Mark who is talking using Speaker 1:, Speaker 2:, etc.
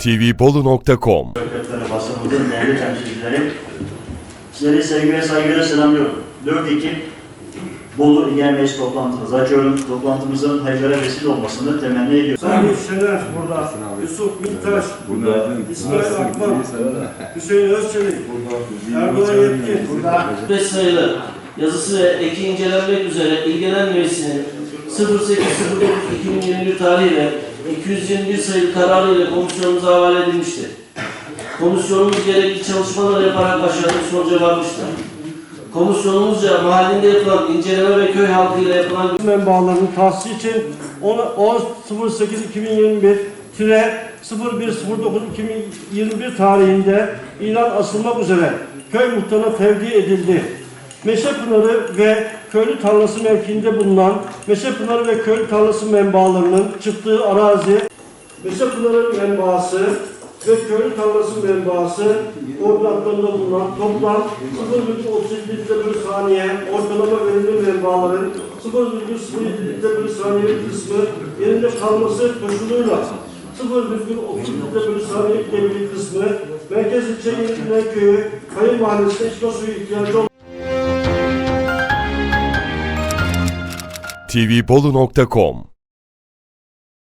Speaker 1: tvbolu.com
Speaker 2: basınımızın değerli temsilcileri, sizleri sevgi ve saygıyla selamlıyorum. 4 Ekim Bolu İl Meclis toplantımızı açıyorum. Toplantımızın hayırlara vesile olmasını temenni ediyorum.
Speaker 3: Salih Şener burada, Yusuf Miktaş, İsmail Akman, Hüseyin Özçelik, Erdoğan Yetkin,
Speaker 4: 5 sayılı yazısı ve eki incelenmek üzere İl Genel Meclisi'nin 08.09.2021 tarihiyle 221 sayılı kararı ile komisyonumuza havale edilmiştir. Komisyonumuz gerekli çalışmalar yaparak başarılı sonuca varmıştır. Komisyonumuzca mahallinde yapılan inceleme ve köy halkıyla yapılan
Speaker 3: menbaalarının tahsisi için 10.08.2021 01.09.2021 tarihinde ilan asılmak üzere köy muhtarına tevdi edildi. Meşepınarı ve köylü tarlası mevkiinde bulunan Meşepınarı ve köylü tarlası menbaalarının çıktığı arazi Meşepınarı menbaası ve köylü tarlası menbaası koordinatlarında bulunan toplam 0,37 litre bölü saniye ortalama verimli menbaaların 0,07 litre bölü saniye kısmı yerinde kalması koşuluyla 0,30 litre bölü saniye devri kısmı Merkez İlçe Yönetilen Köyü Kayın Mahallesi'ne içme suyu ihtiyacı
Speaker 1: tvbolu.com